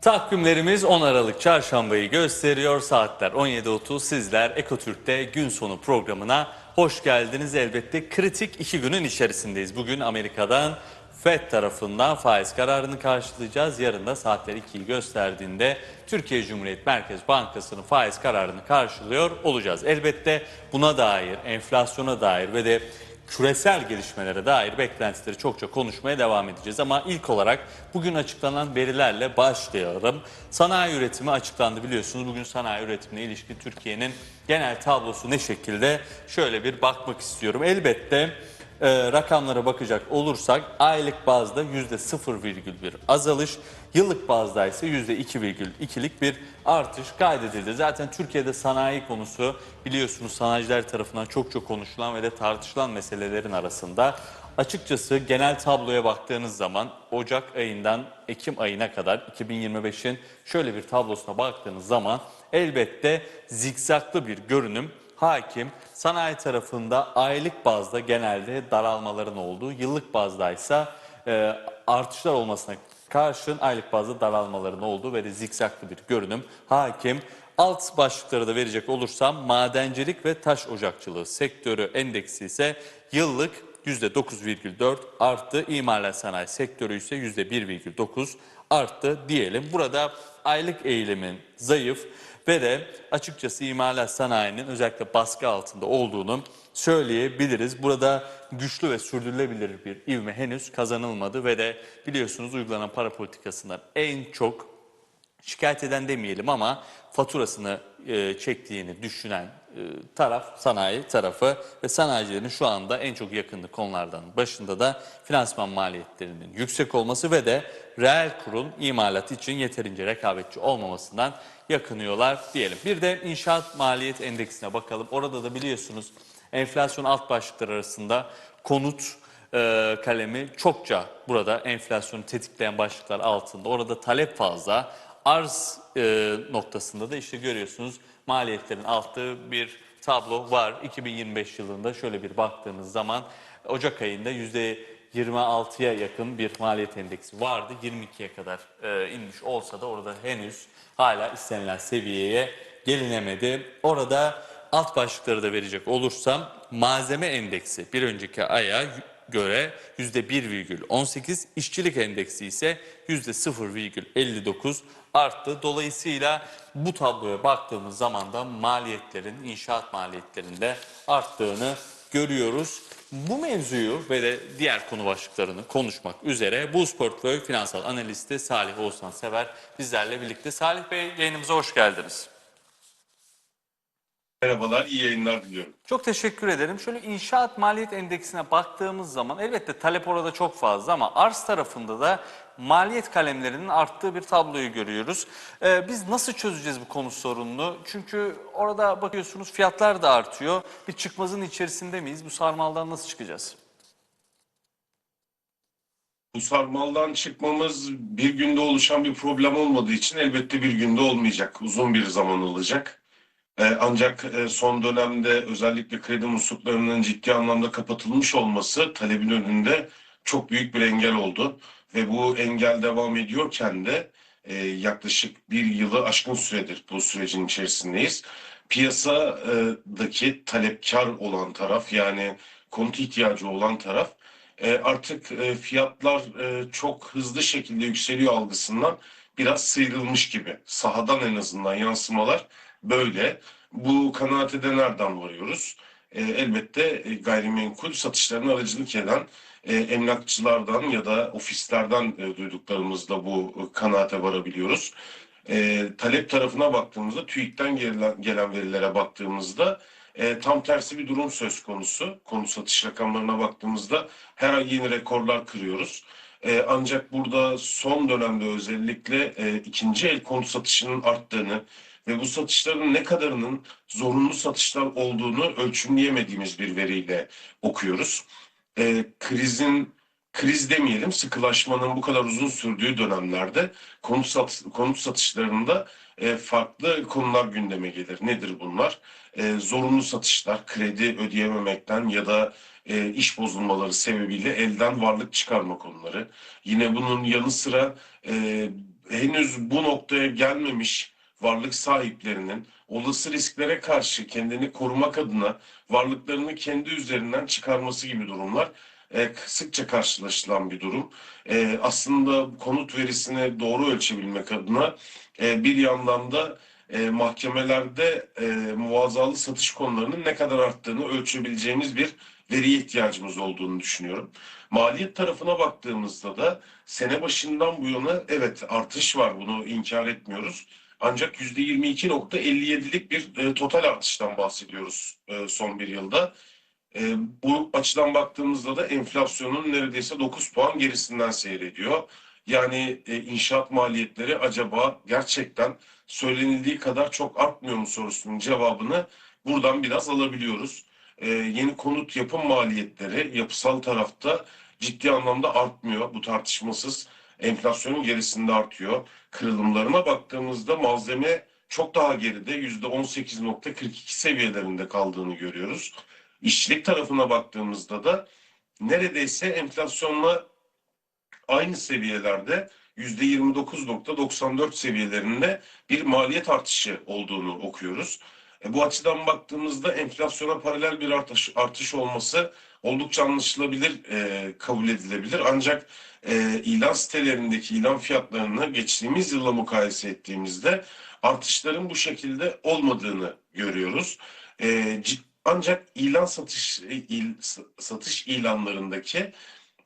Takvimlerimiz 10 Aralık Çarşambayı gösteriyor. Saatler 17.30. Sizler Ekotürk'te gün sonu programına hoş geldiniz. Elbette kritik iki günün içerisindeyiz. Bugün Amerika'dan FED tarafından faiz kararını karşılayacağız. Yarın da saatler 2'yi gösterdiğinde Türkiye Cumhuriyet Merkez Bankası'nın faiz kararını karşılıyor olacağız. Elbette buna dair, enflasyona dair ve de küresel gelişmelere dair beklentileri çokça konuşmaya devam edeceğiz. Ama ilk olarak bugün açıklanan verilerle başlayalım. Sanayi üretimi açıklandı biliyorsunuz. Bugün sanayi üretimine ilişkin Türkiye'nin genel tablosu ne şekilde? Şöyle bir bakmak istiyorum. Elbette e, rakamlara bakacak olursak aylık bazda %0,1 azalış, yıllık bazda ise %2,2'lik bir artış kaydedildi. Zaten Türkiye'de sanayi konusu biliyorsunuz sanayiciler tarafından çok çok konuşulan ve de tartışılan meselelerin arasında. Açıkçası genel tabloya baktığınız zaman Ocak ayından Ekim ayına kadar 2025'in şöyle bir tablosuna baktığınız zaman elbette zikzaklı bir görünüm hakim. Sanayi tarafında aylık bazda genelde daralmaların olduğu, yıllık bazda ise e, artışlar olmasına karşın aylık bazda daralmaların olduğu ve de zikzaklı bir görünüm hakim. Alt başlıkları da verecek olursam madencilik ve taş ocakçılığı sektörü endeksi ise yıllık %9,4 arttı. İmalat sanayi sektörü ise %1,9 arttı diyelim. Burada aylık eğilimin zayıf ve de açıkçası imalat sanayinin özellikle baskı altında olduğunu söyleyebiliriz. Burada güçlü ve sürdürülebilir bir ivme henüz kazanılmadı ve de biliyorsunuz uygulanan para politikasından en çok şikayet eden demeyelim ama faturasını e, çektiğini düşünen taraf sanayi tarafı ve sanayicilerin şu anda en çok yakındığı konulardan başında da finansman maliyetlerinin yüksek olması ve de reel kurun imalat için yeterince rekabetçi olmamasından yakınıyorlar diyelim. Bir de inşaat maliyet endeksine bakalım. Orada da biliyorsunuz enflasyon alt başlıklar arasında konut e, kalemi çokça burada enflasyonu tetikleyen başlıklar altında. Orada talep fazla. Arz e, noktasında da işte görüyorsunuz maliyetlerin arttığı bir tablo var. 2025 yılında şöyle bir baktığınız zaman Ocak ayında %26'ya yakın bir maliyet endeksi vardı. 22'ye kadar e, inmiş olsa da orada henüz hala istenilen seviyeye gelinemedi. Orada alt başlıkları da verecek olursam malzeme endeksi bir önceki aya göre %1,18, işçilik endeksi ise %0,59 arttı. Dolayısıyla bu tabloya baktığımız zaman da maliyetlerin, inşaat maliyetlerinde arttığını görüyoruz. Bu mevzuyu ve de diğer konu başlıklarını konuşmak üzere Buz Portföy Finansal Analisti Salih Oğuzhan Sever bizlerle birlikte. Salih Bey yayınımıza hoş geldiniz. Merhabalar, iyi yayınlar diliyorum. Çok teşekkür ederim. Şöyle inşaat maliyet endeksine baktığımız zaman elbette talep orada çok fazla ama arz tarafında da maliyet kalemlerinin arttığı bir tabloyu görüyoruz. Ee, biz nasıl çözeceğiz bu konu sorununu? Çünkü orada bakıyorsunuz fiyatlar da artıyor. Bir çıkmazın içerisinde miyiz? Bu sarmaldan nasıl çıkacağız? Bu sarmaldan çıkmamız bir günde oluşan bir problem olmadığı için elbette bir günde olmayacak. Uzun bir zaman alacak. Ee, Ancak e, son dönemde özellikle kredi musluklarının ciddi anlamda kapatılmış olması talebin önünde çok büyük bir engel oldu. Ve bu engel devam ediyorken de e, yaklaşık bir yılı aşkın süredir bu sürecin içerisindeyiz. Piyasadaki talepkar olan taraf yani konut ihtiyacı olan taraf e, artık e, fiyatlar e, çok hızlı şekilde yükseliyor algısından biraz sıyrılmış gibi. Sahadan en azından yansımalar böyle. Bu kanaate de nereden varıyoruz? Elbette gayrimenkul satışlarına aracılık eden e, emlakçılardan ya da ofislerden e, duyduklarımızda bu e, kanaate varabiliyoruz. E, talep tarafına baktığımızda TÜİK'ten gelen, gelen verilere baktığımızda e, tam tersi bir durum söz konusu. Konu satış rakamlarına baktığımızda her ay yeni rekorlar kırıyoruz. E, ancak burada son dönemde özellikle e, ikinci el konut satışının arttığını ve bu satışların ne kadarının zorunlu satışlar olduğunu ölçümleyemediğimiz bir veriyle okuyoruz. E, krizin kriz demeyelim sıkılaşmanın bu kadar uzun sürdüğü dönemlerde konut, sat, konut satışlarında e, farklı konular gündeme gelir. Nedir bunlar? E, zorunlu satışlar, kredi ödeyememekten ya da e, iş bozulmaları sebebiyle elden varlık çıkarma konuları. Yine bunun yanı sıra e, henüz bu noktaya gelmemiş varlık sahiplerinin olası risklere karşı kendini korumak adına varlıklarını kendi üzerinden çıkarması gibi durumlar e, sıkça karşılaşılan bir durum. E, aslında konut verisini doğru ölçebilmek adına e, bir yandan da mahkemelerde e, muazzalı satış konularının ne kadar arttığını ölçebileceğimiz bir veriye ihtiyacımız olduğunu düşünüyorum. Maliyet tarafına baktığımızda da sene başından bu yana evet artış var bunu inkar etmiyoruz. Ancak %22.57'lik bir e, total artıştan bahsediyoruz e, son bir yılda. E, bu açıdan baktığımızda da enflasyonun neredeyse 9 puan gerisinden seyrediyor. Yani e, inşaat maliyetleri acaba gerçekten söylenildiği kadar çok artmıyor mu sorusunun cevabını buradan biraz alabiliyoruz. E, yeni konut yapım maliyetleri yapısal tarafta ciddi anlamda artmıyor. Bu tartışmasız enflasyonun gerisinde artıyor. Kırılımlarına baktığımızda malzeme çok daha geride %18.42 seviyelerinde kaldığını görüyoruz. İşçilik tarafına baktığımızda da neredeyse enflasyonla aynı seviyelerde %29.94 seviyelerinde bir maliyet artışı olduğunu okuyoruz. E, bu açıdan baktığımızda enflasyona paralel bir artış, artış olması oldukça anlaşılabilir, e, kabul edilebilir. Ancak e, ilan sitelerindeki ilan fiyatlarını geçtiğimiz yılla mukayese ettiğimizde artışların bu şekilde olmadığını görüyoruz. E, ancak ilan satış satış ilanlarındaki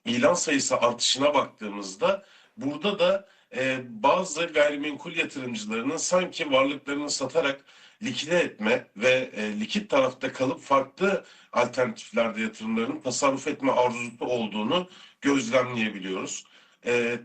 ilan sayısı artışına baktığımızda burada da bazı gayrimenkul yatırımcılarının sanki varlıklarını satarak likide etme ve e, likit tarafta kalıp farklı alternatiflerde yatırımlarının tasarruf etme arzusu olduğunu gözlemleyebiliyoruz. E,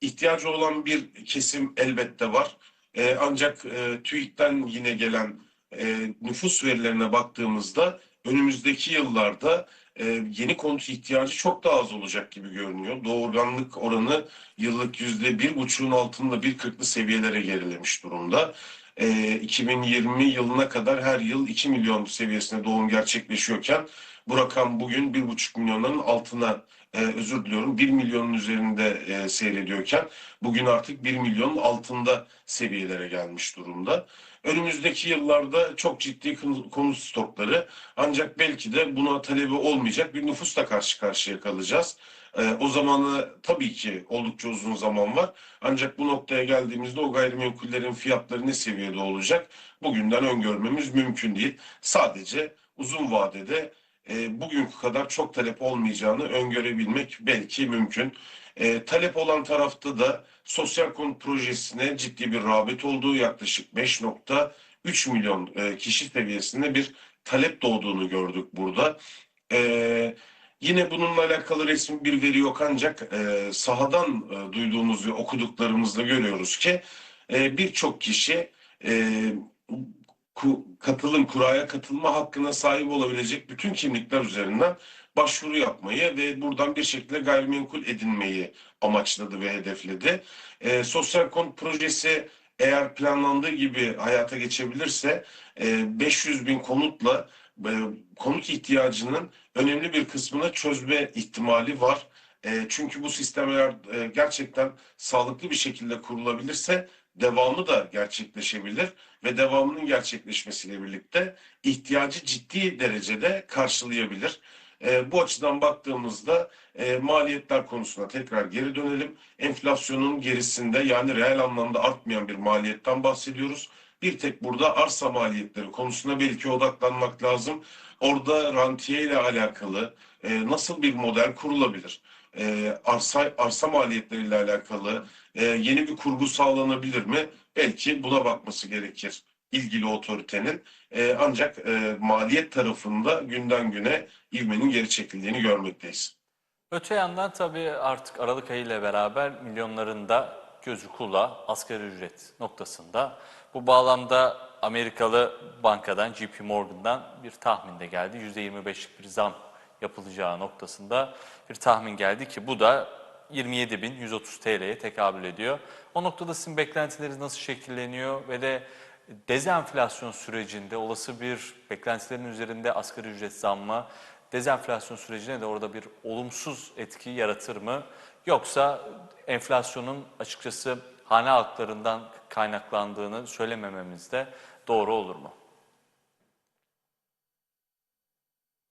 ihtiyacı olan bir kesim elbette var. E, ancak e, TÜİK'ten yine gelen e, nüfus verilerine baktığımızda önümüzdeki yıllarda e, yeni konut ihtiyacı çok daha az olacak gibi görünüyor. Doğurganlık oranı yıllık yüzde bir buçuğun altında bir kırklı seviyelere gerilemiş durumda. E, 2020 yılına kadar her yıl 2 milyon seviyesinde doğum gerçekleşiyorken bu rakam bugün 1,5 milyonların altına e, özür diliyorum 1 milyonun üzerinde e, seyrediyorken bugün artık 1 milyonun altında seviyelere gelmiş durumda. Önümüzdeki yıllarda çok ciddi konu- konut stokları ancak belki de buna talebi olmayacak bir nüfusla karşı karşıya kalacağız. E, o zamanı tabii ki oldukça uzun zaman var. Ancak bu noktaya geldiğimizde o gayrimenkullerin fiyatları ne seviyede olacak? Bugünden öngörmemiz mümkün değil. Sadece uzun vadede e, bugünkü kadar çok talep olmayacağını öngörebilmek belki mümkün. E, talep olan tarafta da sosyal konut projesine ciddi bir rağbet olduğu yaklaşık 5.3 milyon e, kişi seviyesinde bir talep doğduğunu gördük burada. E, yine bununla alakalı resmi bir veri yok ancak e, sahadan e, duyduğumuz ve okuduklarımızda görüyoruz ki e, birçok kişi e, ku- katılım, kuraya katılma hakkına sahip olabilecek bütün kimlikler üzerinden başvuru yapmayı ve buradan bir şekilde gayrimenkul edinmeyi amaçladı ve hedefledi. Ee, sosyal konut projesi eğer planlandığı gibi hayata geçebilirse e, 500 bin konutla e, konut ihtiyacının önemli bir kısmını çözme ihtimali var. E, çünkü bu sistemler e, gerçekten sağlıklı bir şekilde kurulabilirse devamı da gerçekleşebilir ve devamının gerçekleşmesiyle birlikte ihtiyacı ciddi derecede karşılayabilir. E, bu açıdan baktığımızda e, maliyetler konusuna tekrar geri dönelim. Enflasyonun gerisinde yani reel anlamda artmayan bir maliyetten bahsediyoruz. Bir tek burada arsa maliyetleri konusuna belki odaklanmak lazım. Orada rantiye ile alakalı e, nasıl bir model kurulabilir? E, arsa arsa maliyetleriyle alakalı e, yeni bir kurgu sağlanabilir mi? Belki buna bakması gerekir ilgili otoritenin. E, ancak e, maliyet tarafında günden güne ivmenin geri çekildiğini görmekteyiz. Öte yandan tabii artık Aralık ayı ile beraber milyonların da gözü kulağı asgari ücret noktasında. Bu bağlamda Amerikalı bankadan JP Morgan'dan bir tahmin de geldi. %25'lik bir zam yapılacağı noktasında bir tahmin geldi ki bu da 27.130 TL'ye tekabül ediyor. O noktada sizin beklentileriniz nasıl şekilleniyor ve de dezenflasyon sürecinde olası bir beklentilerin üzerinde asgari ücret zammı dezenflasyon sürecine de orada bir olumsuz etki yaratır mı? Yoksa enflasyonun açıkçası hane halklarından kaynaklandığını söylemememiz de doğru olur mu?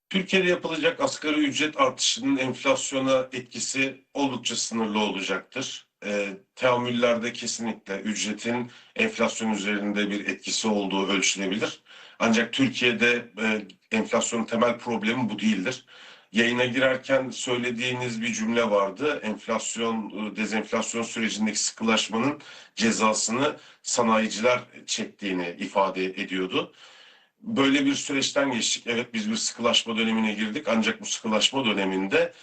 Türkiye'de yapılacak asgari ücret artışının enflasyona etkisi oldukça sınırlı olacaktır. E, teamüllerde kesinlikle ücretin enflasyon üzerinde bir etkisi olduğu ölçülebilir. Ancak Türkiye'de e, enflasyonun temel problemi bu değildir. Yayına girerken söylediğiniz bir cümle vardı. Enflasyon, e, dezenflasyon sürecindeki sıkılaşmanın cezasını sanayiciler çektiğini ifade ediyordu. Böyle bir süreçten geçtik. Evet biz bir sıkılaşma dönemine girdik. Ancak bu sıkılaşma döneminde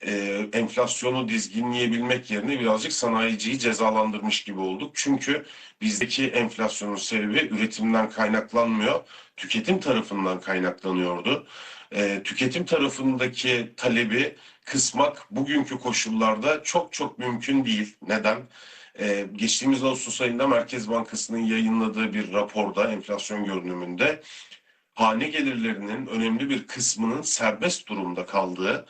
e, enflasyonu dizginleyebilmek yerine birazcık sanayiciyi cezalandırmış gibi olduk. Çünkü bizdeki enflasyonun sebebi üretimden kaynaklanmıyor, tüketim tarafından kaynaklanıyordu. E, tüketim tarafındaki talebi kısmak bugünkü koşullarda çok çok mümkün değil. Neden? Ee, geçtiğimiz Ağustos ayında Merkez Bankası'nın yayınladığı bir raporda enflasyon görünümünde hane gelirlerinin önemli bir kısmının serbest durumda kaldığı,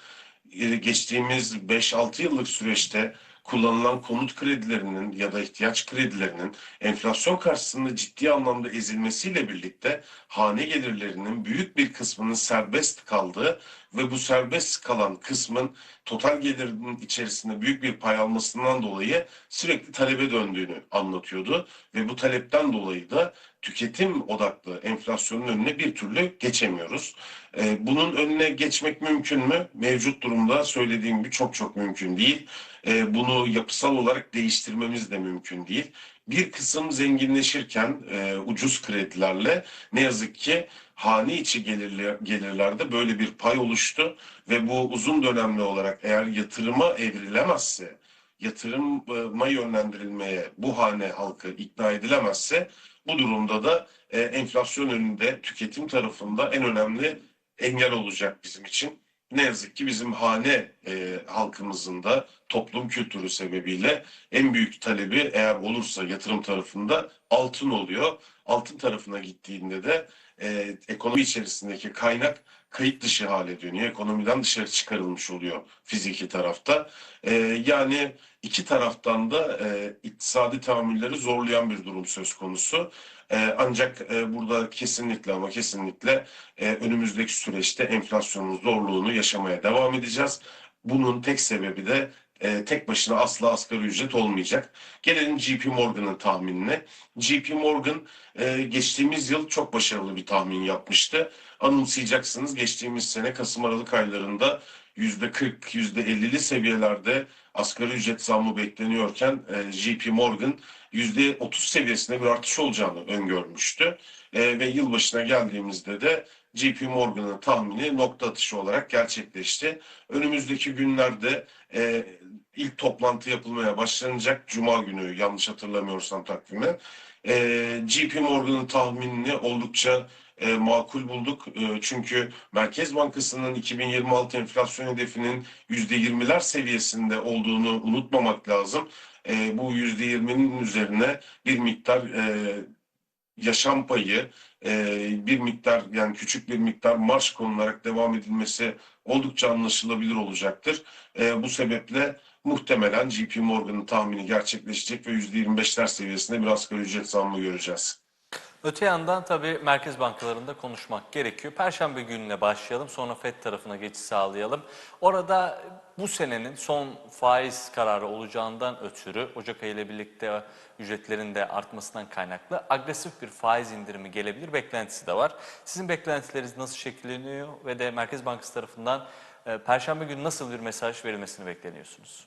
e, geçtiğimiz 5-6 yıllık süreçte kullanılan konut kredilerinin ya da ihtiyaç kredilerinin enflasyon karşısında ciddi anlamda ezilmesiyle birlikte hane gelirlerinin büyük bir kısmının serbest kaldığı ve bu serbest kalan kısmın total gelirin içerisinde büyük bir pay almasından dolayı sürekli talebe döndüğünü anlatıyordu ve bu talepten dolayı da tüketim odaklı enflasyonun önüne bir türlü geçemiyoruz. Ee, bunun önüne geçmek mümkün mü? Mevcut durumda söylediğim gibi çok çok mümkün değil. Ee, bunu yapısal olarak değiştirmemiz de mümkün değil. Bir kısım zenginleşirken e, ucuz kredilerle ne yazık ki hane içi gelirler, gelirlerde böyle bir pay oluştu ve bu uzun dönemli olarak eğer yatırıma evrilemezse, yatırıma yönlendirilmeye bu hane halkı ikna edilemezse bu durumda da e, enflasyon önünde tüketim tarafında en önemli engel olacak bizim için. Ne yazık ki bizim hane e, halkımızın da toplum kültürü sebebiyle en büyük talebi eğer olursa yatırım tarafında altın oluyor. Altın tarafına gittiğinde de e, ekonomi içerisindeki kaynak kayıt dışı hale dönüyor. Ekonomiden dışarı çıkarılmış oluyor fiziki tarafta. E, yani iki taraftan da e, iktisadi tahammülleri zorlayan bir durum söz konusu. E, ancak e, burada kesinlikle ama kesinlikle e, önümüzdeki süreçte enflasyonun zorluğunu yaşamaya devam edeceğiz. Bunun tek sebebi de e, tek başına asla asgari ücret olmayacak. Gelelim JP Morgan'ın tahminine. JP Morgan e, geçtiğimiz yıl çok başarılı bir tahmin yapmıştı. Anımsayacaksınız geçtiğimiz sene Kasım Aralık aylarında %40, %50'li seviyelerde asgari ücret zammı bekleniyorken e, JP Morgan %30 seviyesinde bir artış olacağını öngörmüştü. E, ve yılbaşına geldiğimizde de JP Morgan'ın tahmini nokta atışı olarak gerçekleşti. Önümüzdeki günlerde e, ilk toplantı yapılmaya başlanacak. Cuma günü yanlış hatırlamıyorsam takvimi. E, JP Morgan'ın tahminini oldukça e, makul bulduk. E, çünkü Merkez Bankası'nın 2026 enflasyon hedefinin %20'ler seviyesinde olduğunu unutmamak lazım. E, bu %20'nin üzerine bir miktar e, yaşam payı, e, bir miktar yani küçük bir miktar marş konularak devam edilmesi oldukça anlaşılabilir olacaktır. E, bu sebeple muhtemelen JP Morgan'ın tahmini gerçekleşecek ve %25'ler seviyesinde bir asgari ücret zammı göreceğiz. Öte yandan tabii merkez bankalarında konuşmak gerekiyor. Perşembe gününe başlayalım sonra FED tarafına geçiş sağlayalım. Orada bu senenin son faiz kararı olacağından ötürü Ocak ayı ile birlikte ücretlerin de artmasından kaynaklı agresif bir faiz indirimi gelebilir beklentisi de var. Sizin beklentileriniz nasıl şekilleniyor ve de Merkez Bankası tarafından e, Perşembe günü nasıl bir mesaj verilmesini bekleniyorsunuz?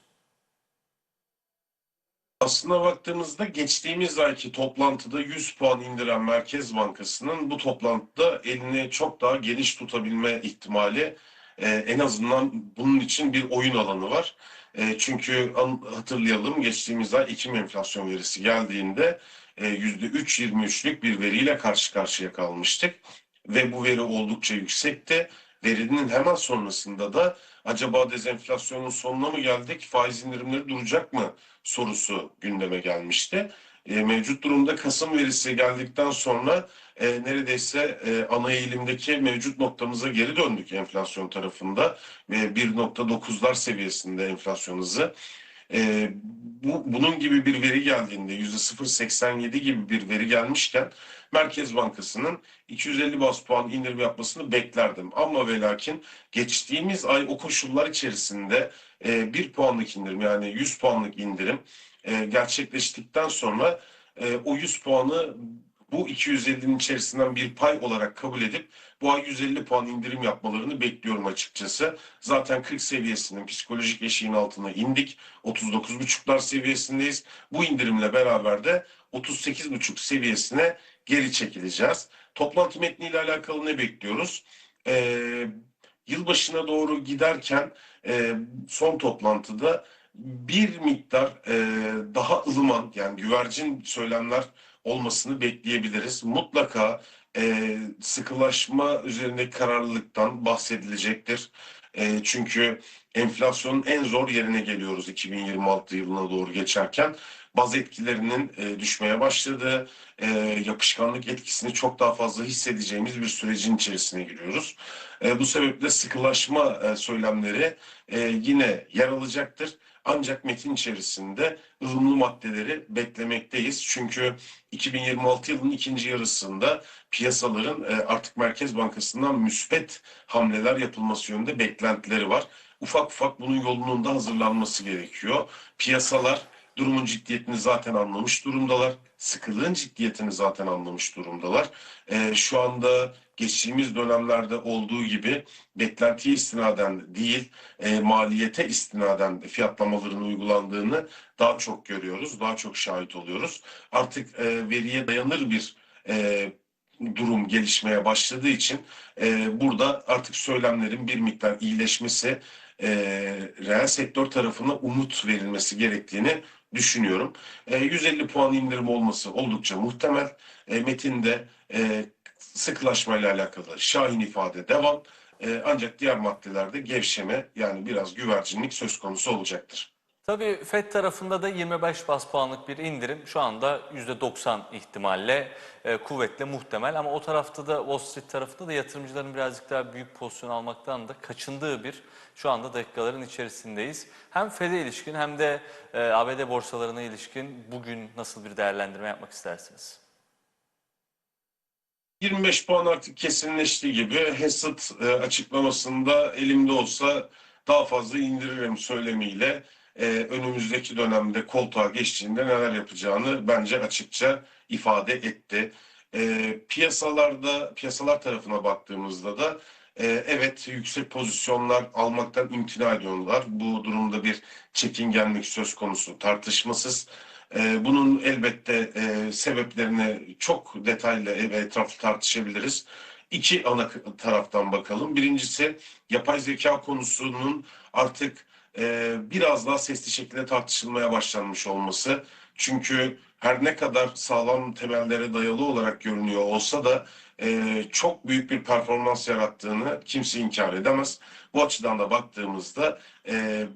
Aslına baktığımızda geçtiğimiz ayki toplantıda 100 puan indiren Merkez Bankası'nın bu toplantıda elini çok daha geniş tutabilme ihtimali e, en azından bunun için bir oyun alanı var. E, çünkü hatırlayalım geçtiğimiz ay Ekim enflasyon verisi geldiğinde e, %3.23'lük bir veriyle karşı karşıya kalmıştık. Ve bu veri oldukça yüksekti. Verinin hemen sonrasında da acaba dezenflasyonun sonuna mı geldik, faiz indirimleri duracak mı sorusu gündeme gelmişti. E, mevcut durumda Kasım verisi geldikten sonra e, neredeyse e, ana eğilimdeki mevcut noktamıza geri döndük enflasyon tarafında ve 1.9'lar seviyesinde enflasyon hızı. E, bu, bunun gibi bir veri geldiğinde %0.87 gibi bir veri gelmişken Merkez Bankası'nın 250 bas puan indirim yapmasını beklerdim. Ama ve lakin geçtiğimiz ay o koşullar içerisinde e, 1 puanlık indirim yani 100 puanlık indirim e, gerçekleştikten sonra e, o 100 puanı bu 250'nin içerisinden bir pay olarak kabul edip bu ay 150 puan indirim yapmalarını bekliyorum açıkçası. Zaten 40 seviyesinin psikolojik eşiğin altına indik. 39,5'lar seviyesindeyiz. Bu indirimle beraber de 38,5 seviyesine geri çekileceğiz. Toplantı metniyle alakalı ne bekliyoruz? Ee, yılbaşına doğru giderken e, son toplantıda bir miktar e, daha ılıman yani güvercin söylemler olmasını bekleyebiliriz. Mutlaka e, sıkılaşma üzerindeki kararlılıktan bahsedilecektir. E, çünkü enflasyonun en zor yerine geliyoruz 2026 yılına doğru geçerken. Baz etkilerinin e, düşmeye başladığı, e, yapışkanlık etkisini çok daha fazla hissedeceğimiz bir sürecin içerisine giriyoruz. E, bu sebeple sıkılaşma e, söylemleri e, yine yer alacaktır. Ancak metin içerisinde ılımlı maddeleri beklemekteyiz. Çünkü 2026 yılının ikinci yarısında piyasaların e, artık Merkez Bankası'ndan müspet hamleler yapılması yönünde beklentileri var. Ufak ufak bunun yolunun da hazırlanması gerekiyor. Piyasalar durumun ciddiyetini zaten anlamış durumdalar. Sıkılığın ciddiyetini zaten anlamış durumdalar. E, şu anda geçtiğimiz dönemlerde olduğu gibi beklentiye istinaden değil, e, maliyete istinaden fiyatlamaların uygulandığını daha çok görüyoruz, daha çok şahit oluyoruz. Artık e, veriye dayanır bir e, durum gelişmeye başladığı için e, burada artık söylemlerin bir miktar iyileşmesi, e, reel sektör tarafına umut verilmesi gerektiğini düşünüyorum. E, 150 puan indirim olması oldukça muhtemel. E, metinde e, sıkılaşmayla alakalı şahin ifade devam. E, ancak diğer maddelerde gevşeme yani biraz güvercinlik söz konusu olacaktır. Tabii FED tarafında da 25 bas puanlık bir indirim şu anda %90 ihtimalle e, kuvvetle muhtemel ama o tarafta da Wall Street tarafında da yatırımcıların birazcık daha büyük pozisyon almaktan da kaçındığı bir şu anda dakikaların içerisindeyiz. Hem FED'e ilişkin hem de e, ABD borsalarına ilişkin bugün nasıl bir değerlendirme yapmak istersiniz? 25 puan artık kesinleştiği gibi Hesed e, açıklamasında elimde olsa daha fazla indiririm söylemiyle e, önümüzdeki dönemde koltuğa geçtiğinde neler yapacağını bence açıkça ifade etti. E, piyasalarda piyasalar tarafına baktığımızda da e, evet yüksek pozisyonlar almaktan imtina ediyorlar. Bu durumda bir çekingenlik söz konusu tartışmasız. E, bunun elbette e, sebeplerini çok detaylı ve etraflı tartışabiliriz. İki ana taraftan bakalım. Birincisi yapay zeka konusunun artık e, biraz daha sesli şekilde tartışılmaya başlanmış olması. Çünkü her ne kadar sağlam temellere dayalı olarak görünüyor olsa da e, çok büyük bir performans yarattığını kimse inkar edemez. Bu açıdan da baktığımızda e,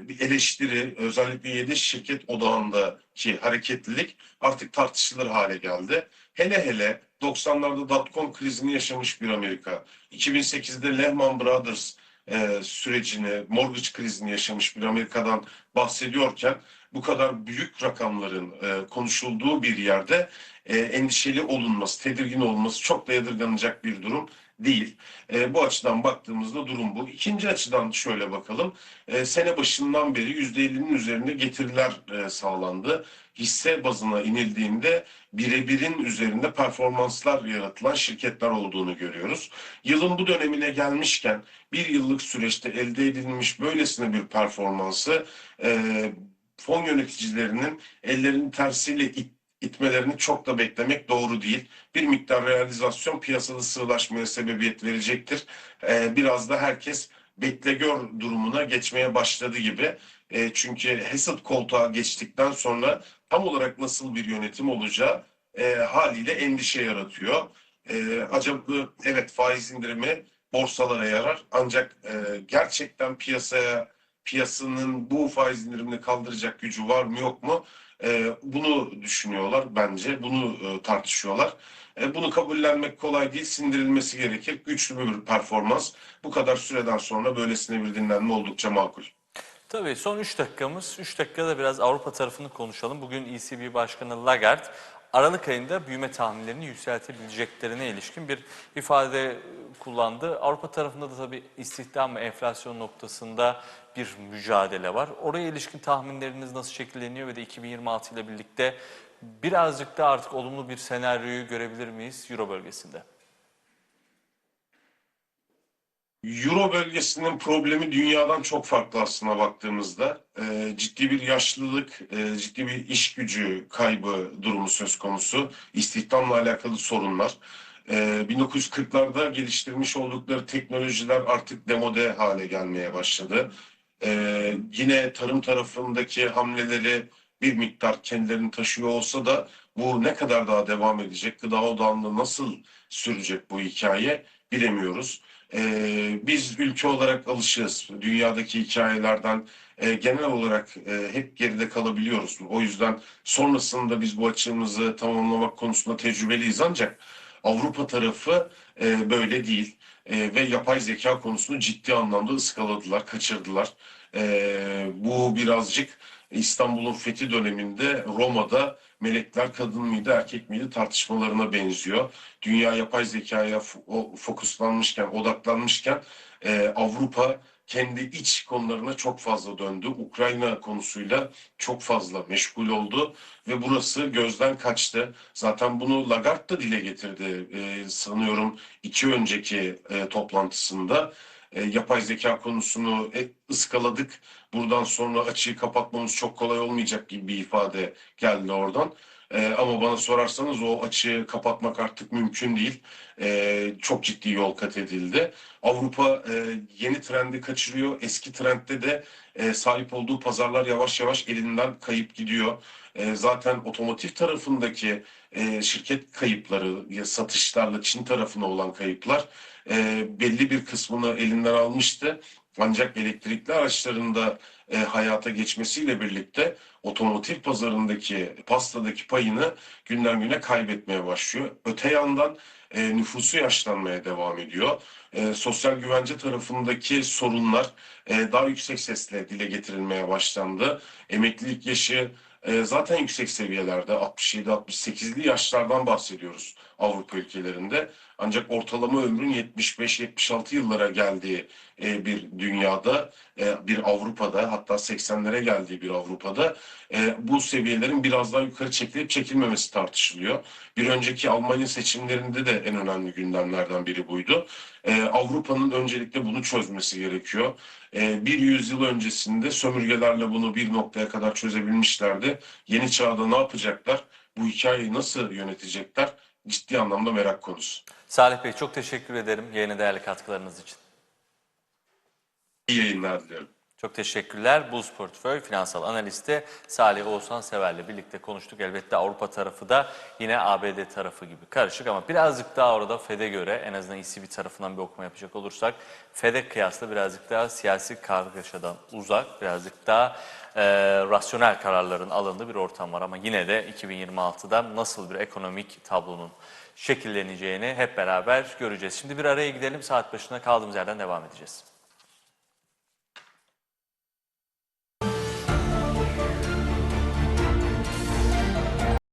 bir eleştiri özellikle 7 şirket odağındaki hareketlilik artık tartışılır hale geldi. Hele hele 90'larda dotcom krizini yaşamış bir Amerika, 2008'de Lehman Brothers e, sürecini, mortgage krizini yaşamış bir Amerika'dan bahsediyorken bu kadar büyük rakamların e, konuşulduğu bir yerde e, endişeli olunması, tedirgin olması çok da yadırganacak bir durum değil. E, bu açıdan baktığımızda durum bu. İkinci açıdan şöyle bakalım. E, sene başından beri %50'nin üzerinde getiriler e, sağlandı. Hisse bazına inildiğinde birebirin üzerinde performanslar yaratılan şirketler olduğunu görüyoruz. Yılın bu dönemine gelmişken bir yıllık süreçte elde edilmiş böylesine bir performansı e, fon yöneticilerinin ellerinin tersiyle it, itmelerini çok da beklemek doğru değil. Bir miktar realizasyon piyasada sığlaşmaya sebebiyet verecektir. E, biraz da herkes bekle gör durumuna geçmeye başladı gibi. E, çünkü Hesed koltuğa geçtikten sonra tam olarak nasıl bir yönetim olacağı e, haliyle endişe yaratıyor. E, acaba evet faiz indirimi borsalara yarar ancak e, gerçekten piyasaya piyasanın bu faiz indirimini kaldıracak gücü var mı yok mu? E, bunu düşünüyorlar bence. Bunu e, tartışıyorlar. E, bunu kabullenmek kolay değil. Sindirilmesi gerekir. Güçlü bir performans. Bu kadar süreden sonra böylesine bir dinlenme oldukça makul. Tabii son 3 dakikamız. 3 dakikada biraz Avrupa tarafını konuşalım. Bugün ECB Başkanı Lagarde Aralık ayında büyüme tahminlerini yükseltebileceklerine ilişkin bir ifade kullandı. Avrupa tarafında da tabii istihdam ve enflasyon noktasında bir mücadele var. Oraya ilişkin tahminleriniz nasıl şekilleniyor ve de 2026 ile birlikte birazcık da artık olumlu bir senaryoyu görebilir miyiz Euro bölgesinde? Euro bölgesinin problemi dünyadan çok farklı aslına baktığımızda. Ee, ciddi bir yaşlılık, e, ciddi bir iş gücü kaybı durumu söz konusu. İstihdamla alakalı sorunlar. Ee, 1940'larda geliştirmiş oldukları teknolojiler artık demode hale gelmeye başladı. Ee, yine tarım tarafındaki hamleleri bir miktar kendilerini taşıyor olsa da bu ne kadar daha devam edecek, gıda odağında nasıl sürecek bu hikaye bilemiyoruz. Ee, biz ülke olarak alışığız. Dünyadaki hikayelerden e, genel olarak e, hep geride kalabiliyoruz. O yüzden sonrasında biz bu açığımızı tamamlamak konusunda tecrübeliyiz ancak Avrupa tarafı e, böyle değil. E, ve yapay zeka konusunu ciddi anlamda ıskaladılar, kaçırdılar. E, bu birazcık İstanbul'un fethi döneminde Roma'da melekler kadın mıydı erkek miydi tartışmalarına benziyor. Dünya yapay zekaya fokuslanmışken, odaklanmışken e, Avrupa kendi iç konularına çok fazla döndü. Ukrayna konusuyla çok fazla meşgul oldu ve burası gözden kaçtı. Zaten bunu Lagarde da dile getirdi e, sanıyorum iki önceki e, toplantısında. E, yapay zeka konusunu e, ıskaladık. Buradan sonra açığı kapatmamız çok kolay olmayacak gibi bir ifade geldi oradan. E, ama bana sorarsanız o açığı kapatmak artık mümkün değil. E, çok ciddi yol kat edildi. Avrupa e, yeni trendi kaçırıyor. Eski trendde de e, sahip olduğu pazarlar yavaş yavaş elinden kayıp gidiyor. E, zaten otomotiv tarafındaki e, şirket kayıpları, ya satışlarla Çin tarafına olan kayıplar e, belli bir kısmını elinden almıştı. Ancak elektrikli araçlarında e, hayata geçmesiyle birlikte otomotiv pazarındaki pastadaki payını günden güne kaybetmeye başlıyor. Öte yandan e, nüfusu yaşlanmaya devam ediyor. E, sosyal güvence tarafındaki sorunlar e, daha yüksek sesle dile getirilmeye başlandı. Emeklilik yaşı e, zaten yüksek seviyelerde 67-68'li yaşlardan bahsediyoruz Avrupa ülkelerinde. Ancak ortalama ömrün 75-76 yıllara geldiği e, bir dünyada, e, bir Avrupa'da hatta 80'lere geldiği bir Avrupa'da e, bu seviyelerin biraz daha yukarı çekilip çekilmemesi tartışılıyor. Bir önceki Almanya seçimlerinde de en önemli gündemlerden biri buydu. Avrupa'nın öncelikle bunu çözmesi gerekiyor. Bir yüzyıl öncesinde sömürgelerle bunu bir noktaya kadar çözebilmişlerdi. Yeni çağda ne yapacaklar? Bu hikayeyi nasıl yönetecekler? Ciddi anlamda merak konusu. Salih Bey çok teşekkür ederim yayına değerli katkılarınız için. İyi yayınlar diliyorum. Çok teşekkürler. Buz Portföy Finansal Analisti Salih Oğuzhan Sever'le birlikte konuştuk. Elbette Avrupa tarafı da yine ABD tarafı gibi karışık ama birazcık daha orada FED'e göre en azından ECB tarafından bir okuma yapacak olursak FED'e kıyasla birazcık daha siyasi kargaşadan uzak, birazcık daha e, rasyonel kararların alındığı bir ortam var. Ama yine de 2026'da nasıl bir ekonomik tablonun şekilleneceğini hep beraber göreceğiz. Şimdi bir araya gidelim. Saat başına kaldığımız yerden devam edeceğiz.